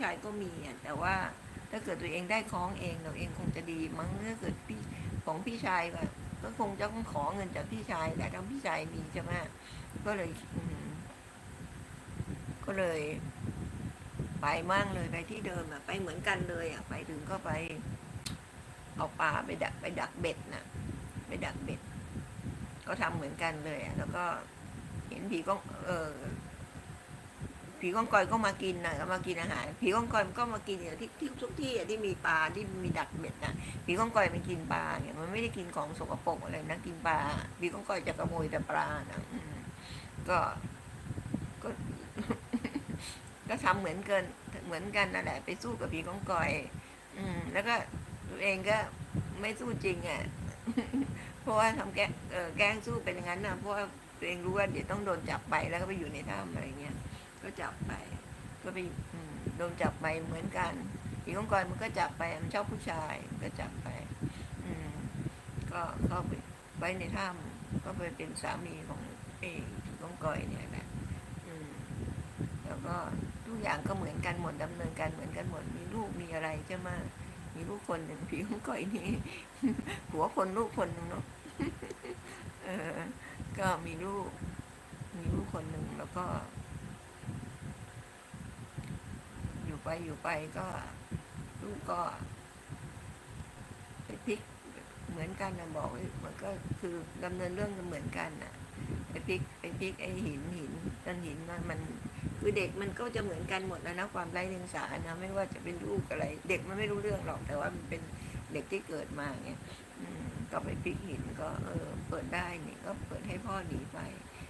ชายก็มีอะแต่ว่าถ้าเกิดตัวเองได้คล้องเองเราเองคงจะดีมั้งถ้าเกิดพี่ของพี่ชายก็ก็คงจะต้องขอเงินจากพี่ชายแหละถ้าพี่ชายมีใช่ไหมก็เลยก็เลย ไปมั่งเลยไปที่เดิมอะไปเหมือนกันเลยอะไปถึงก็ไป เอาปลาไปดักไปดักเบ็ดน่ะ ไปดักเบ็ด ก็ทำเหมือนกันเลยอะแล้วก็เห็นผีก็เออ ผีก้องกอยก็มากินนะก็มากินอาหารผีก้องกอยมันก็มากินอย่างที่ที่ทุกที่อะที่มีปลาที่มีดักเบ็ดนะผีก้องกอยมันกินปลาเนี่ยมันไม่ได้กินของสกปรกอะไรนะกินปลาผีก้องกอยจะขโมยแต่ปลานะก็ก็ ก็ทำเหมือนเกันเหมือนกันนั่นแหละไปสู้กับผีก้องกอย อืม แล้วก็ตัวเองก็ไม่สู้จริงอะเพราะว่าทำแกล้งเออแกล้งสู้เป็นอย่างนั้นนะเพราะว่าตัวเองรู้ว่าเดี๋ยวต้องโดนจับไปแล้วก็ไปอยู่ในถ้ำอะไรเงี้ย ก็จับไป ก็ไปโดนจับไปเหมือนกันผีกองกอยมันก็จับไปมันชอบผู้ชายก็จับไป อืมก็เข้าไปไว้ในถ้ำก็ไปเป็นสามีของเอผีก้องกอยเนี่ยแหละอืมแล้วก็ทุกอย่างก็เหมือนกันหมดดำเนินการเหมือนกันหมดมีลูกมีอะไรใช่ไหมมีลูกคนหนึ่งผีก้องกอยนี่หัวคนลูกคนหนึ่งเนาะเออ ก็มีลูก มีลูกคนหนึ่งแล้วก็ อยู่ ไปอยู่ไปก็ลูกก็ไปพลิกเหมือนกันนะบอกมันก็คือดำเนินเรื่องกันเหมือนกันน่ะไปพลิกไปพลิกไอ้หินหินต้นหินมันมัน คือเด็กมันก็จะเหมือนกันหมดแล้วนะความไร้เดียงสานะไม่ว่าจะเป็นลูกอะไร เด็กมันไม่รู้เรื่องหรอกแต่ว่ามันเป็นเด็กที่เกิดมาไงอืมก็ไปพลิกหินก็เออเปิดได้นี่ก็เปิดให้พ่อหนีไป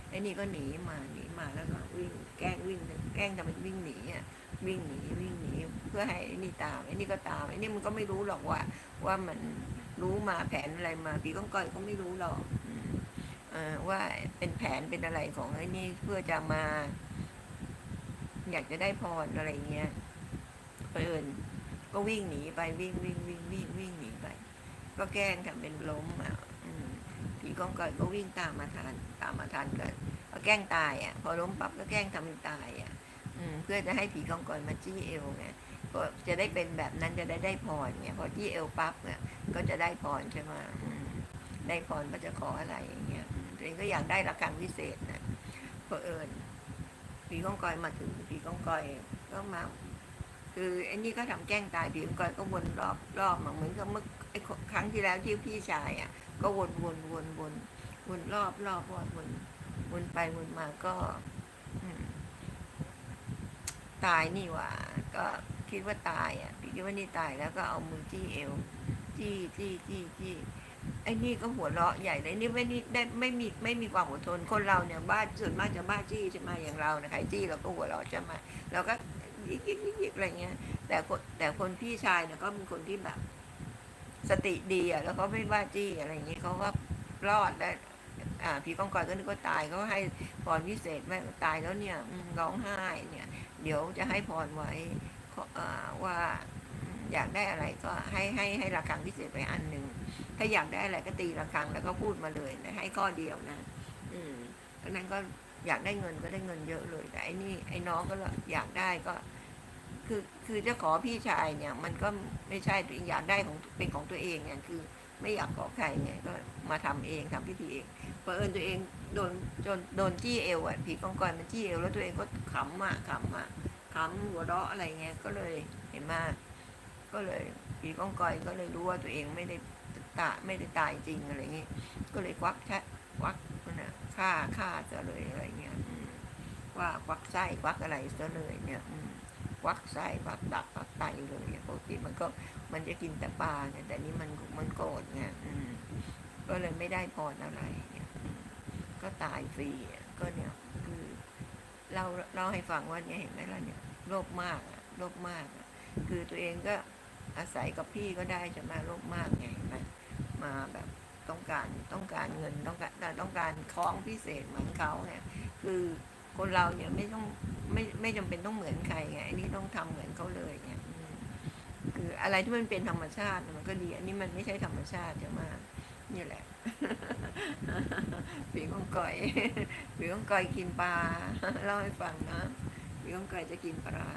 ไอ้นี่ก็หนีมาหนีมาแล้วก็วิ่งแกล้งวิ่งแกล้งทำเป็นวิ่งหนีอะ วิ่งหนีวิ่งหนีเพื่อให้ไอ้นี่ตามไอ้นี่ก็ตามไอ้นี่มันก็ไม่รู้หรอกว่า ว่ามันรู้มาแผนอะไรมาผีก้องก้อยก็ไม่รู้หรอกอว่าเป็นแผนเป็นอะไรของไอ้นี่เพื่อจะมา อยากจะได้พรอะไรเงี้ยเอิญก็วิ่งหนีไปวิ่งวิ่งวิ่งวิ่งวิ่งหนีไป ก็แกล้งทำเป็นล้มอะผีก้องก่อยก็วิ่งตามมาทันตามมาทันก็ก็แกล้งตายอะ พอล้มปั๊บก็แกล้งทำเป็นตายอะ เพื่อจะให้ผีก้องก่อยมาจี้เอวไงก็จะได้เป็นแบบนั้นจะได้ได้พรไงพอจี้เอวปั๊บเนี่ยก็จะได้พรใช่ไหมอืมได้พรก็จะขออะไรอย่างเงี้ยอืมตัวเองก็อยากได้ระฆังวิเศษนะเพอเอิญผีก้องกอยมาถึงผีก้องกอยก็มาคือไอ้นี่ก็ทำแกล้งตายผีก้องกอยก็วนรอบรอบมาเหมือนกับเมื่อไอ้ครั้งที่แล้วที่พี่ชายอะ ก็วนวนวนวนวนรอบรอบวนวนวนไปวนมาก็อืม ตายนี่หว่า ก็คิดว่าตายอะพี่คิดว่านี่ตายแล้วก็เอามือจี้เอว จี้จี้จี้จี้ไอ้นี่ก็หัวเราะใหญ่เลยนี่ไม่นี่ได้ไม่มีไม่มีความอดทนคนเราเนี่ยบ้าส่วนมากจะบ้าจี้ใช่ไหมอย่างเราเนี่ยใครจี้เราก็หัวเราะใช่ไหมเราก็ยิกยิกยิกยิกอะไรเงี้ย แต่คนแต่คนพี่ชายเนี่ยก็เป็นคนที่แบบ สติดีอะแล้วก็ไม่บ้าจี้อะไรเงี้ยเขาก็รอดได้อ่าพี่กองกอยก็นึกว่าตายเขาให้พรพิเศษแม่ตายแล้วเนี่ยร้องไห้เนี่ย เดี๋ยวจะให้พรไว้ว่าอยากได้อะไรก็ให้ให้ให้ระฆังพิเศษไปอันหนึ่งถ้าอยากได้อะไรก็ตีระฆังแล้วก็พูดมาเลยนะให้ข้อเดียวนะ อืมเพราะนั้นก็อยากได้เงินก็ได้เงินเยอะเลยแต่ไอ้นี่ไอ้น้องก็อยากได้ก็ คือคือจะขอพี่ชายเนี่ย มันก็ไม่ใช่ตัวเองอยากได้ของเป็นของตัวเองเนี่ยคือ ไม่อยากขอใครไงก็มาทำเองทำพิธีเองเพอเอิญตัวเองโดนโดนโดนจี้เอวอะผีกองกอยมันจี้เอวแล้วตัวเองก็ขำอะขำอะขำหัวเราะอะไรเงี้ยก็เลยเห็นมาก็เลยผีกองกอยก็เลยรู้ว่าตัวเองไม่ได้ตาไม่ได้ตายจริงอะไรเงี้ยก็เลยควักแทะควักนั่นน่ะฆ่าฆ่าซะเลยอะไรเงี้ยว่าควักไส้ควักอะไรซะเลยเนี่ย ควักไส้ควักดักควักไตเลยปกติมันก็มันจะกินแต่ปลาเนี่ยแต่นี้มันมันโกรธไงก็เลยไม่ได้พรอะไรเนี่ยก็ตายฟรีก็เนี่ยคือเราเล่าให้ฟังว่าเนี่ยเห็นไหมล่ะเนี่ยโลภมากโลภมาก คือตัวเองก็อาศัยกับพี่ก็ได้จะมาโลภมากไงมมาแบบต้องการต้องการเงินต้องการแต่ต้องการคล้องพิเศษเหมือนเขาเนี่ยคือคนเราเนี่ยไม่ต้อง ไม่ไม่จำเป็นต้องเหมือนใครไงอันนี้ต้องทำเหมือนเขาเลยเนี่ยคืออะไรที่มันเป็นธรรมชาติมันก็ดี อันนี้มันไม่ใช่ธรรมชาติจะมานี่แหละผีของก่อยผีของก่อยกินปลาเล่าให้ฟังนะผีของก่อยจะกินปลา